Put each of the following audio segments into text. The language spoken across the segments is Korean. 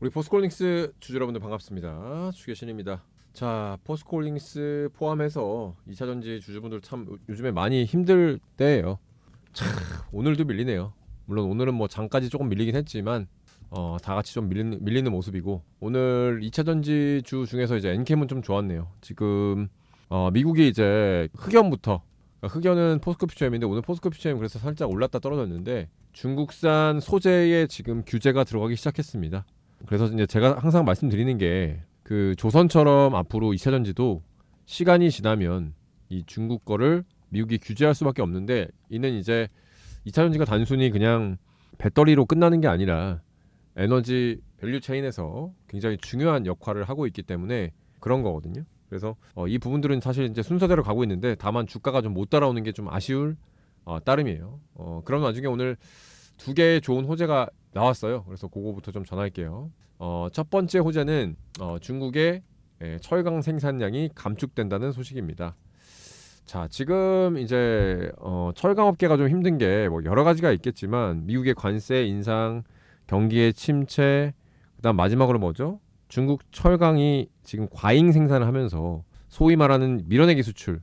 우리 포스콜링스 주주 여러분들 반갑습니다. 주계신입니다. 자, 포스콜링스 포함해서 2차 전지 주주분들 참 요- 요즘에 많이 힘들 때예요. 참 오늘도 밀리네요. 물론 오늘은 뭐 장까지 조금 밀리긴 했지만 어, 다 같이 좀 밀리는, 밀리는 모습이고 오늘 2차 전지 주 중에서 이제 엔캠은 좀 좋았네요. 지금 어, 미국이 이제 흑연부터 그러니까 흑연은 포스코 퓨처엠인데 오늘 포스코 퓨처엠 그래서 살짝 올랐다 떨어졌는데 중국산 소재에 지금 규제가 들어가기 시작했습니다. 그래서 이제 제가 항상 말씀드리는 게 그 조선처럼 앞으로 2차 전지도 시간이 지나면 이 중국 거를 미국이 규제할 수밖에 없는데 이는 이제 2차 전지가 단순히 그냥 배터리로 끝나는 게 아니라 에너지 밸류 체인에서 굉장히 중요한 역할을 하고 있기 때문에 그런 거거든요. 그래서 어, 이 부분들은 사실 이제 순서대로 가고 있는데 다만 주가가 좀 못 따라오는 게 좀 아쉬울 어, 따름이에요. 어, 그런 와중에 오늘 두 개의 좋은 호재가 나왔어요. 그래서 그거부터 좀 전할게요. 어, 첫 번째 호재는 어, 중국의 예, 철강 생산량이 감축된다는 소식입니다. 자, 지금 이제 어, 철강 업계가 좀 힘든 게 뭐 여러 가지가 있겠지만 미국의 관세 인상, 경기의 침체, 그다음 마지막으로 뭐죠? 중국 철강이 지금 과잉 생산을 하면서 소위 말하는 밀어내기 수출,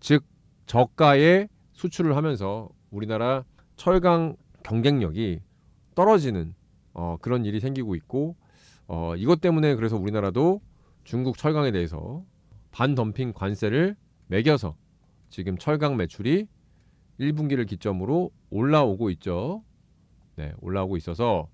즉 저가의 수출을 하면서 우리나라 철강 경쟁력이 떨어지는 어, 그런 일이 생기고 있고 어, 이것 때문에 그래서 우리나라도 중국 철강에 대해서 반덤핑 관세를 매겨서 지금 철강 매출이 1분기를 기점으로 올라오고 있죠. 네, 올라오고 있어서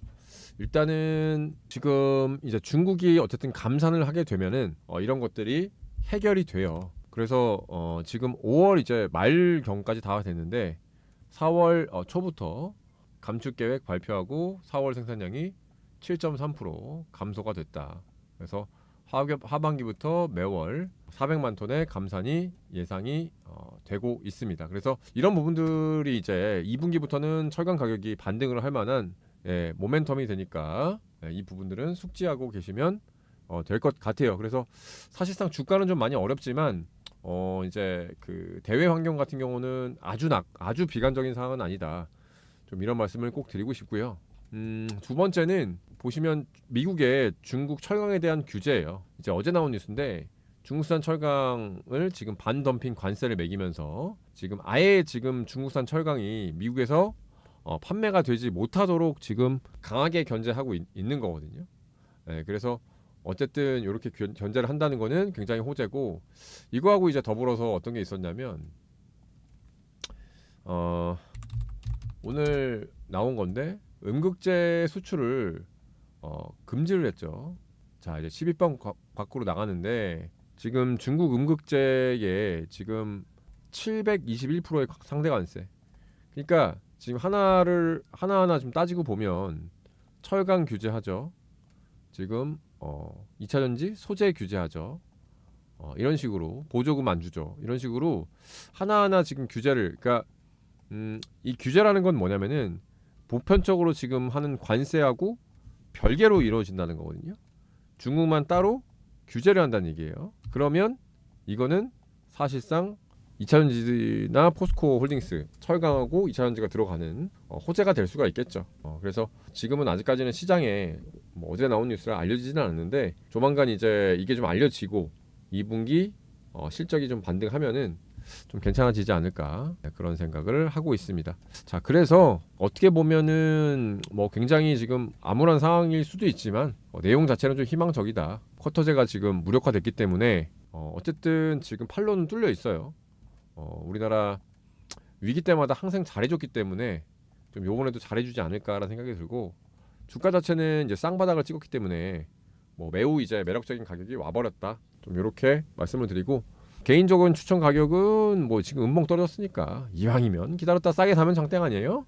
일단은 지금 이제 중국이 어쨌든 감산을 하게 되면은 어, 이런 것들이 해결이 돼요. 그래서 어, 지금 5월 이제 말경까지 다 됐는데 4월 어, 초부터 감축 계획 발표하고 4월 생산량이 7.3% 감소가 됐다. 그래서 하반기부터 매월 400만 톤의 감산이 예상이 어, 되고 있습니다. 그래서 이런 부분들이 이제 2분기부터는 철강 가격이 반등을 할 만한 예, 모멘텀이 되니까 예, 이 부분들은 숙지하고 계시면 어, 될 것 같아요. 그래서 사실상 주가는 좀 많이 어렵지만 어, 이제 그 대외 환경 같은 경우는 아주 낙 아주 비관적인 상황은 아니다. 좀 이런 말씀을 꼭 드리고 싶고요. 음, 두 번째는 보시면 미국의 중국 철강에 대한 규제예요. 이제 어제 나온 뉴스인데 중국산 철강을 지금 반덤핑 관세를 매기면서 지금 아예 지금 중국산 철강이 미국에서 어, 판매가 되지 못하도록 지금 강하게 견제하고 있, 는 거거든요. 네, 그래서 어쨌든 이렇게 견, 견제를 한다는 거는 굉장히 호재고 이거하고 이제 더불어서 어떤 게 있었냐면 어, 오늘 나온 건데 음극재 수출을 어, 금지를 했죠. 자 이제 12번 밖으로 나가는데 지금 중국 음극재에 지금 721%의 상대 관세. 그러니까 지금 하나를 하나하나 좀 따지고 보면 철강 규제하죠. 지금 어 2차 전지 소재 규제하죠. 어, 이런 식으로 보조금 안 주죠. 이런 식으로 하나하나 지금 규제를 그러니까 음, 이 규제라는 건 뭐냐면은 보편적으로 지금 하는 관세하고 별개로 이루어진다는 거거든요. 중국만 따로 규제를 한다는 얘기예요. 그러면 이거는 사실상 2차전지나 포스코 홀딩스 철강하고 2차전지가 들어가는 어, 호재가 될 수가 있겠죠. 어, 그래서 지금은 아직까지는 시장에 뭐 어제 나온 뉴스를 알려지지는 않았는데 조만간 이제 이게 좀 알려지고 2분기 어, 실적이 좀 반등하면은 좀 괜찮아지지 않을까 네, 그런 생각을 하고 있습니다. 자, 그래서 어떻게 보면은 뭐 굉장히 지금 암울한 상황일 수도 있지만 어, 내용 자체는 좀 희망적이다. 쿼터제가 지금 무력화됐기 때문에 어, 어쨌든 지금 팔로는 뚫려 있어요. 어, 우리나라 위기 때마다 항상 잘해줬기 때문에 좀 요번에도 잘해주지 않을까라는 생각이 들고 주가 자체는 이제 쌍바닥을 찍었기 때문에 뭐 매우 이제 매력적인 가격이 와버렸다. 좀 이렇게 말씀을 드리고 개인적인 추천 가격은 뭐 지금 음봉 떨어졌으니까 이왕이면 기다렸다 싸게 사면 장땡 아니에요?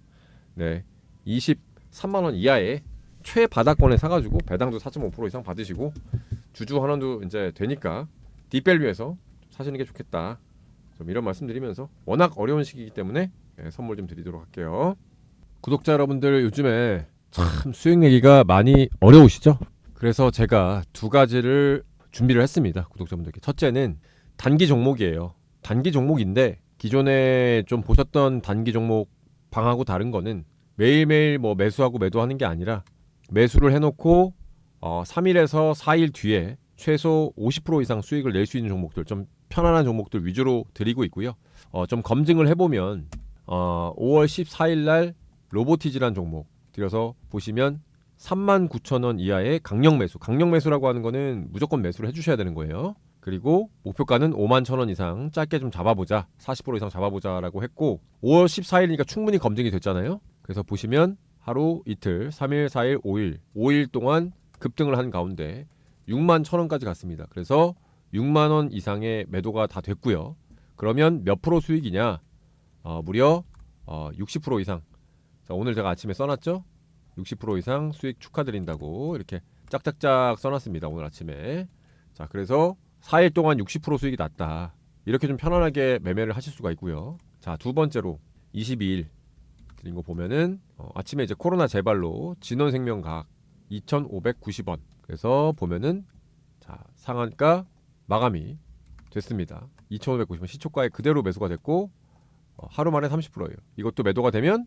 네, 23만 원 이하의 최바닥권에 사가지고 배당도 4.5% 이상 받으시고 주주 환원도 이제 되니까 뒷밸류에서 사시는 게 좋겠다. 좀 이런 말씀드리면서 워낙 어려운 시기이기 때문에 예, 선물 좀 드리도록 할게요. 구독자 여러분들 요즘에 참 수익 내기가 많이 어려우시죠? 그래서 제가 두 가지를 준비를 했습니다. 구독자분들께. 첫째는 단기 종목이에요. 단기 종목인데 기존에 좀 보셨던 단기 종목 방하고 다른 거는 매일매일 뭐 매수하고 매도하는 게 아니라 매수를 해놓고 어, 3일에서 4일 뒤에 최소 50% 이상 수익을 낼 수 있는 종목들 좀 편안한 종목들 위주로 드리고 있고요. 어, 좀 검증을 해보면 어, 5월 14일 날 로보티즈란 종목 들여서 보시면 39,000원 이하의 강력 매수. 강력 매수라고 하는 거는 무조건 매수를 해주셔야 되는 거예요. 그리고 목표가는 5만 1,000원 이상 짧게 좀 잡아보자. 40% 이상 잡아보자라고 했고 5월 14일이니까 충분히 검증이 됐잖아요. 그래서 보시면 하루 이틀 3일 4일 5일 5일 동안 급등을 한 가운데 6만 1,000원까지 갔습니다. 그래서 6만 원 이상의 매도가 다 됐고요. 그러면 몇 프로 수익이냐? 어, 무려 어, 60% 이상. 자, 오늘 제가 아침에 써놨죠? 60% 이상 수익 축하드린다고 이렇게 짝짝짝 써놨습니다. 오늘 아침에. 자, 그래서 4일 동안 60% 수익이 났다. 이렇게 좀 편안하게 매매를 하실 수가 있고요. 자, 두 번째로 22일 드린 거 보면은 어, 아침에 이제 코로나 재발로 진원생명과학 2,590원. 그래서 보면은 자, 상한가 마감이 됐습니다. 2,590원 시초가에 그대로 매수가 됐고 어, 하루 만에 30%예요. 이것도 매도가 되면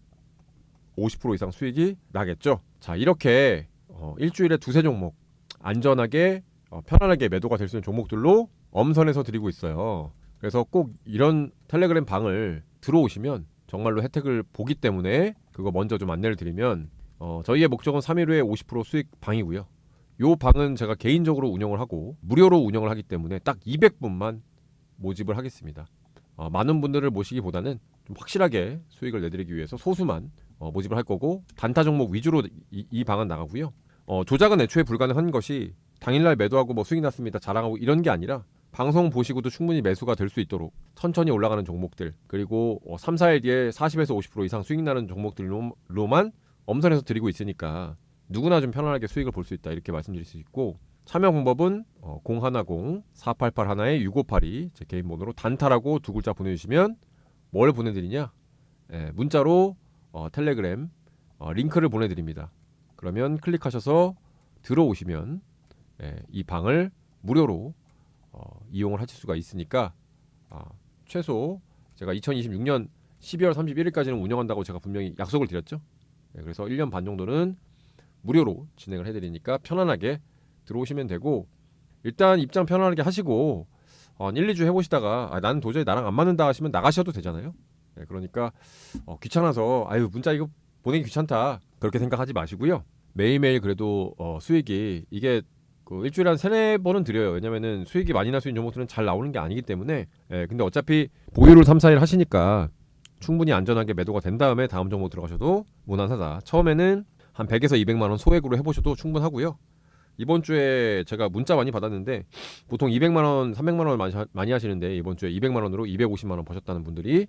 50% 이상 수익이 나겠죠. 자 이렇게 어, 일주일에 두세 종목 안전하게 어, 편안하게 매도가 될 수 있는 종목들로 엄선해서 드리고 있어요. 그래서 꼭 이런 텔레그램 방을 들어오시면 정말로 혜택을 보기 때문에 그거 먼저 좀 안내를 드리면 어, 저희의 목적은 3일 후에 50% 수익 방이고요. 요 방은 제가 개인적으로 운영을 하고 무료로 운영을 하기 때문에 딱 200분만 모집을 하겠습니다. 어, 많은 분들을 모시기보다는 좀 확실하게 수익을 내드리기 위해서 소수만 어, 모집을 할 거고 단타 종목 위주로 이, 이 방은 나가고요. 어, 조작은 애초에 불가능한 것이 당일날 매도하고 뭐 수익 났습니다 자랑하고 이런 게 아니라 방송 보시고도 충분히 매수가 될 수 있도록 천천히 올라가는 종목들 그리고 어, 3, 4일 뒤에 40에서 50% 이상 수익 나는 종목들로만 엄선해서 드리고 있으니까 누구나 좀 편안하게 수익을 볼 수 있다 이렇게 말씀드릴 수 있고 참여 방법은 어, 010 488 하나에 6582 제 개인 번호로 단타라고 두 글자 보내주시면 뭘 보내드리냐 예, 문자로 어, 텔레그램 어, 링크를 보내드립니다. 그러면 클릭하셔서 들어오시면 예, 이 방을 무료로 어, 이용을 하실 수가 있으니까 아, 최소 제가 2026년 12월 31일까지는 운영한다고 제가 분명히 약속을 드렸죠. 예, 그래서 1년 반 정도는 무료로 진행을 해드리니까 편안하게 들어오시면 되고 일단 입장 편안하게 하시고 어, 1, 2주 해보시다가 아, 나는 도저히 나랑 안 맞는다 하시면 나가셔도 되잖아요. 예, 그러니까 어, 귀찮아서 아유 문자 이거 보내기 귀찮다 그렇게 생각하지 마시고요. 매일매일 그래도 어, 수익이 이게 그 일주일에 한 세네 번은 드려요. 왜냐면은 수익이 많이 날 수 있는 종목들은 잘 나오는 게 아니기 때문에 예, 근데 어차피 보유를 3, 4일 하시니까 충분히 안전하게 매도가 된 다음에 다음 종목 들어가셔도 무난하다. 처음에는 한 100에서 200만 원 소액으로 해보셔도 충분하고요. 이번 주에 제가 문자 많이 받았는데 보통 200만 원, 300만 원 많이, 하시는데 이번 주에 200만 원으로 250만 원 버셨다는 분들이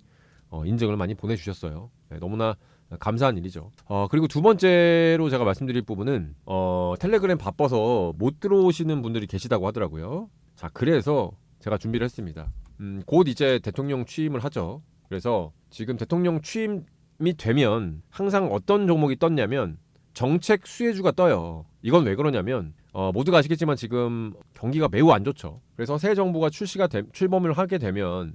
어, 인증을 많이 보내주셨어요. 네, 너무나 감사한 일이죠. 어, 그리고 두 번째로 제가 말씀드릴 부분은 어, 텔레그램 바빠서 못 들어오시는 분들이 계시다고 하더라고요. 자, 그래서 제가 준비를 했습니다. 음, 곧 이제 대통령 취임을 하죠. 그래서 지금 대통령 취임이 되면 항상 어떤 종목이 떴냐면 정책 수혜주가 떠요. 이건 왜 그러냐면 어, 모두가 아시겠지만 지금 경기가 매우 안 좋죠. 그래서 새 정부가 출시가 되, 출범을 하게 되면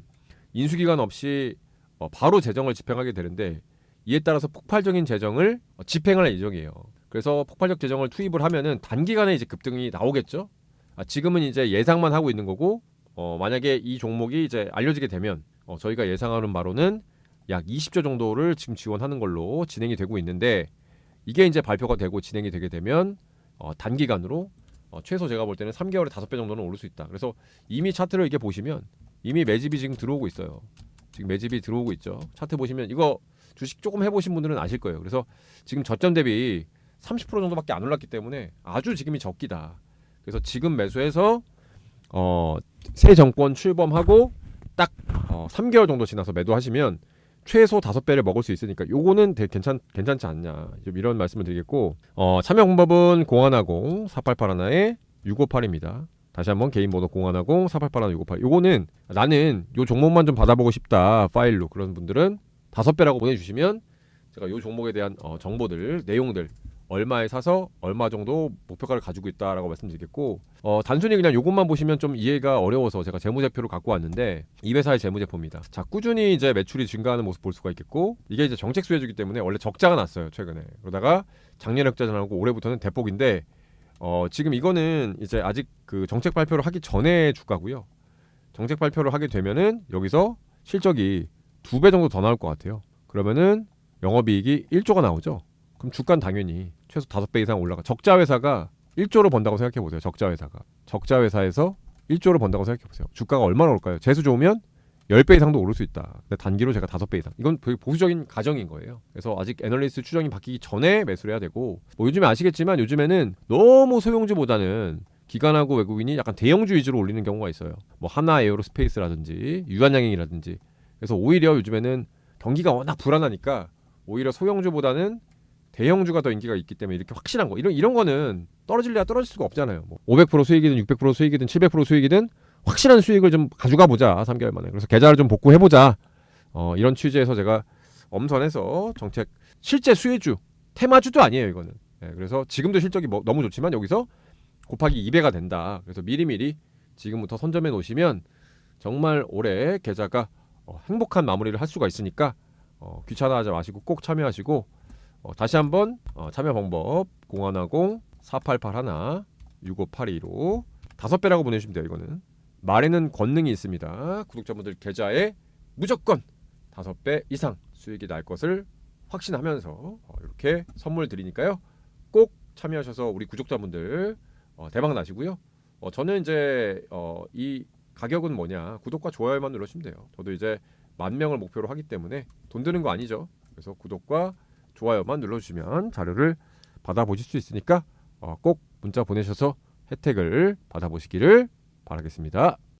인수기간 없이 어, 바로 재정을 집행하게 되는데 이에 따라서 폭발적인 재정을 어, 집행할 예정이에요. 그래서 폭발적 재정을 투입을 하면은 단기간에 이제 급등이 나오겠죠. 아, 지금은 이제 예상만 하고 있는 거고 어, 만약에 이 종목이 이제 알려지게 되면 어, 저희가 예상하는 바로는 약 20조 정도를 지금 지원하는 걸로 진행이 되고 있는데 이게 이제 발표가 되고 진행이 되게 되면 어, 단기간으로 어, 최소 제가 볼 때는 3개월에 5배 정도는 오를 수 있다. 그래서 이미 차트를 이렇게 보시면 이미 매집이 지금 들어오고 있어요. 지금 매집이 들어오고 있죠. 차트 보시면 이거 주식 조금 해보신 분들은 아실 거예요. 그래서 지금 저점 대비 30% 정도밖에 안 올랐기 때문에 아주 지금이 적기다. 그래서 지금 매수해서 어, 새 정권 출범하고 딱 어, 3개월 정도 지나서 매도하시면 최소 다섯 배를 먹을 수 있으니까 요거는 되게 괜찮 괜찮지 않냐 좀 이런 말씀을 드리겠고 어, 참여 방법은 0150 4881에 658입니다. 다시 한번 개인 번호 0150 4881 658. 요거는 나는 요 종목만 좀 받아보고 싶다 파일로 그런 분들은 다섯 배라고 보내주시면 제가 요 종목에 대한 어, 정보들 내용들 얼마에 사서 얼마 정도 목표가를 가지고 있다라고 말씀드리겠고 어, 단순히 그냥 요것만 보시면 좀 이해가 어려워서 제가 재무제표를 갖고 왔는데 이 회사의 재무제표입니다. 자 꾸준히 이제 매출이 증가하는 모습 볼 수가 있겠고 이게 이제 정책 수혜주기 때문에 원래 적자가 났어요 최근에 그러다가 작년 흑자전하고 올해부터는 대폭인데 어, 지금 이거는 이제 아직 그 정책 발표를 하기 전에 주가고요. 정책 발표를 하게 되면은 여기서 실적이 두 배 정도 더 나올 것 같아요. 그러면은 영업이익이 1조가 나오죠. 그럼 주가는 당연히 최소 다섯 배 이상 올라가. 적자 회사가 1조를 번다고 생각해 보세요. 적자 회사가 적자 회사에서 1조를 번다고 생각해 보세요. 주가가 얼마나 올까요? 재수 좋으면 10배 이상도 오를 수 있다. 근데 단기로 제가 5배 이상. 이건 되게 보수적인 가정인 거예요. 그래서 아직 애널리스트 추정이 바뀌기 전에 매수를 해야 되고 뭐 요즘에 아시겠지만 요즘에는 너무 소형주보다는 기관하고 외국인이 약간 대형주 위주로 올리는 경우가 있어요. 뭐 하나 에어로스페이스라든지 유한양행이라든지. 그래서 오히려 요즘에는 경기가 워낙 불안하니까 오히려 소형주보다는 대형주가 더 인기가 있기 때문에 이렇게 확실한 거 이런 이런 거는 떨어질래야 떨어질 수가 없잖아요. 뭐 500% 수익이든 600% 수익이든 700% 수익이든 확실한 수익을 좀 가져가 보자 3개월 만에. 그래서 계좌를 좀 복구해 보자. 어, 이런 취지에서 제가 엄선해서 정책 실제 수혜주 테마주도 아니에요 이거는. 예, 그래서 지금도 실적이 뭐, 너무 좋지만 여기서 곱하기 2배가 된다. 그래서 미리미리 지금부터 선점해 놓으시면 정말 올해 계좌가 어, 행복한 마무리를 할 수가 있으니까 어, 귀찮아하지 마시고 꼭 참여하시고 어, 다시 한번 어, 참여 방법 0110 4881 6582로 다섯 배라고 보내주시면 돼요 이거는. 말에는 권능이 있습니다. 구독자분들 계좌에 무조건 다섯 배 이상 수익이 날 것을 확신하면서 어, 이렇게 선물 드리니까요. 꼭 참여하셔서 우리 구독자분들 어, 대박 나시고요. 어, 저는 이제 어, 이 가격은 뭐냐 구독과 좋아요만 눌러주시면 돼요 저도 이제 만 명을 목표로 하기 때문에 돈 드는 거 아니죠 그래서 구독과 좋아요만 눌러주시면 자료를 받아보실 수 있으니까 어, 꼭 문자 보내셔서 혜택을 받아보시기를 바라겠습니다.